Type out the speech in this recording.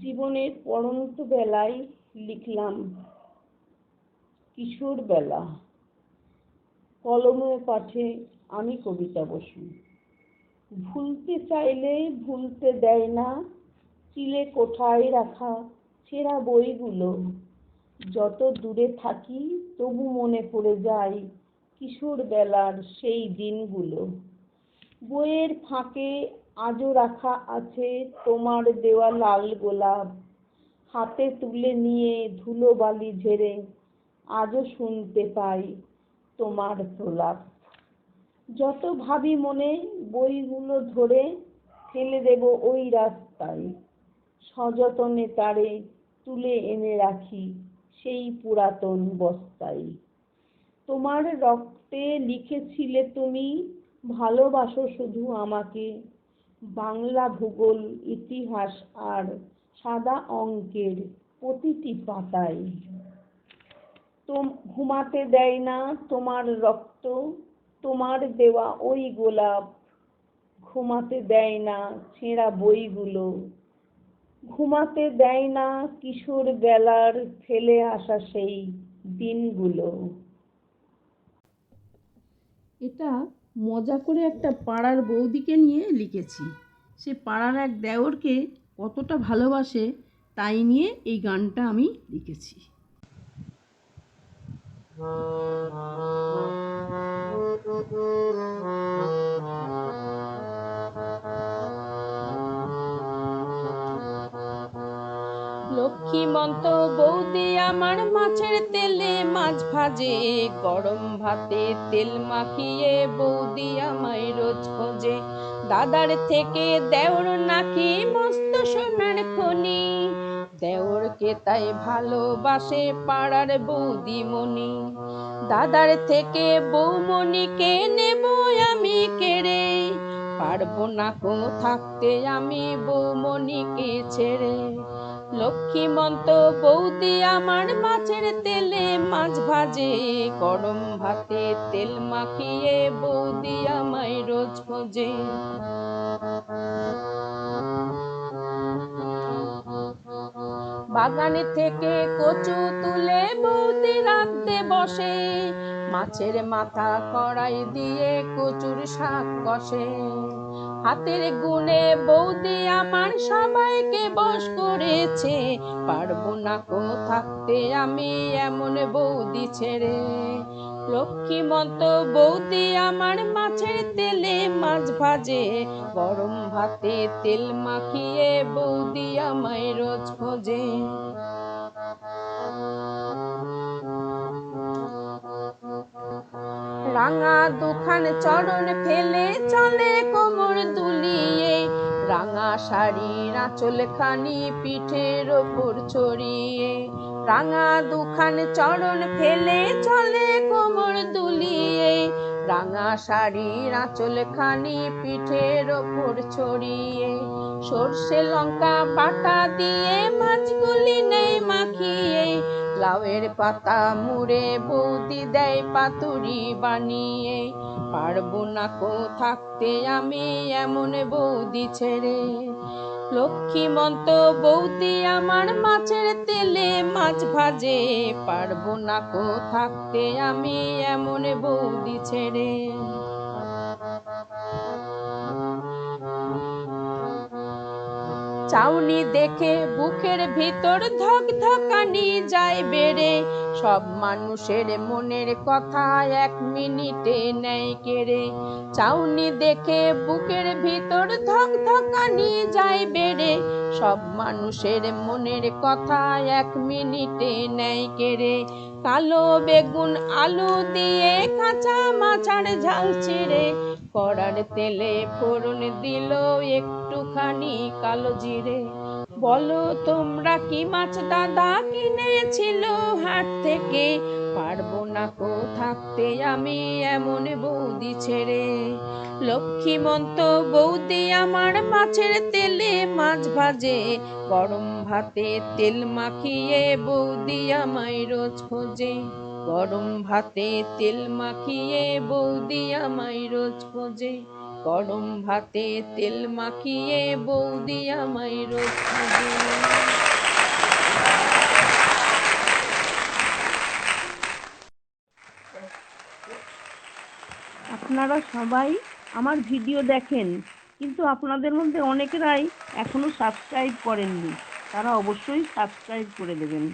জীবনের পড়ন্ত বেলায় লিখলাম, কিশোর বেলা। কলমে পাঠে আমি কবিতা বসু। ভুলতে চাইলে ভুলতে দেয় না, চিলে কোঠায় রাখা সেরা বইগুলো। যত দূরে থাকি তবু মনে পড়ে যায় কিশোর বেলার সেই দিনগুলো। বইয়ের ফাঁকে আজও রাখা আছে তোমার দেওয়া লাল গোলাপ। হাতে তুলে নিয়ে ধুলোবালি ঝেড়ে আজও শুনতে পাই তোমার প্রলাপ। যত ভাবি মনে বইগুলো ধরে ফেলে দেব ওই রাস্তায়। সযতনে তারে তুলে এনে রাখি সেই পুরাতন বস্তায়। তোমার রক্তে লিখেছিলে তুমি, ভালোবাসো শুধু আমাকে। বাংলা ভূগোল, ইতিহাস আর সাদা অঙ্কের প্রতিটি পাতায়। তোম, ঘুমাতে দেয় না তোমার রক্ত, তোমার দেওয়া ওই গোলাপ, ঘুমাতে দেয় না ছেঁড়া বইগুলো, ঘুমাতে দেয় না কিশোর বেলার ফেলে আসা সেই দিনগুলো। এটা মজা করে একটা পাড়ার বৌদিকে নিয়ে লিখেছি। সে পাড়ার এক দেওরকে কতটা ভালোবাসে তাই নিয়ে এই গানটা আমি লিখেছি। লক্ষ্মীমন্ত বৌদি আমার মাছের তেলে মাছ ভাজে, গরম ভাতে তেল মাখিয়ে বৌদি আমায় রোজ খোঁজে। দাদার থেকে দেওর নাকি মস্ত সোনার খনি, দেওরকে তাই ভালোবাসে পাড়ার বৌদিমণি। দাদার থেকে বৌমণিকে নেব পারব না কো থাকতে আমি বৌমণিকে ছেড়ে লক্ষ্মীমন্ত বৌদি আমার মাছের তেলে মাছ ভাজে, গরম ভাতে তেল মাখিয়ে বৌদি আমায় রোজ খোঁজে। বাগানে থেকে কচু তুলে বৌদি রাঁধতে বসে মাছের মাথা কড়াই দিয়ে কচুর শাক কষে। হাতের গুণে বৌদি আমার সবাইকে বস করেছে। পারব না কো থাকতে আমি এমন বৌদি ছেড়ে। লক্ষ্মীমন্ত বৌদি আমার মাছের তেলে মাছ ভাজে। গরম ভাতে তেল মাখিয়ে বৌদি আমায় রোজ খোঁজে। রাঙা দুখান চরণ ফেলে চলে কোমর দুলিয়ে। রাঙা শাড়ির আঁচল খানি পিঠের ওপর ছড়িয়ে। রাঙা দুখান চরণ ফেলে চলে কোমর দুলিয়ে। রাঙা শাড়ির আঁচল খানি পিঠের ওপর ছড়িয়ে। সর্ষে লঙ্কা বাটা দিয়ে মাছগুলি নেই মাখিয়ে। লাউয়ের পাতা মুড়ে, বৌদি দেয় পাতুরি বানিয়ে। পারব না কো থাকতে আমি এমন বৌদি ছেড়ে। লক্ষ্মীমন্ত বৌদি আমার মাছের তেলে মাছ ভাজে। পারব না কো থাকতে আমি এমন বৌদি ছেড়ে। চাউনি দেখে বুকের ভিতর ধক ধকানি যায় বেড়ে সব মানুষের মনের কথা এক মিনিটে নেয় কেড়ে চাউনি দেখে বুকের ভিতর ধক ধকানি যায় বেড়ে সব মানুষের মনের কথা এক মিনিটে নেয় কেড়ে কালো বেগুন আলু দিয়ে কাঁচা মাছার ঝাল ছিঁড়ে। কড়ার তেলে ফোড়ন দিল একটুখানি কালো জিরে। বলো তোমরা কি মাছ দাদা কিনেছিল? হাট থেকে পারব না কো থাকতে আমি এমন বৌদি ছেড়ে। লক্ষ্মীমন্ত বৌদি আমার মাছের তেলে মাছ ভাজে। গরম ভাতে তেল মাখিয়ে বৌদি আমায় রোজ খোঁজে। গরম ভাতে তেল মাখিয়ে বৌদি আমায় রোজ খোঁজে। গরম ভাতে তেল মাখিয়ে বৌদি আমায় রক্ষা আপনারা সবাই আমার ভিডিও দেখেন, কিন্তু আপনাদের মধ্যে অনেকেরাই এখনও সাবস্ক্রাইব করেননি, তারা অবশ্যই সাবস্ক্রাইব করে দেবেন।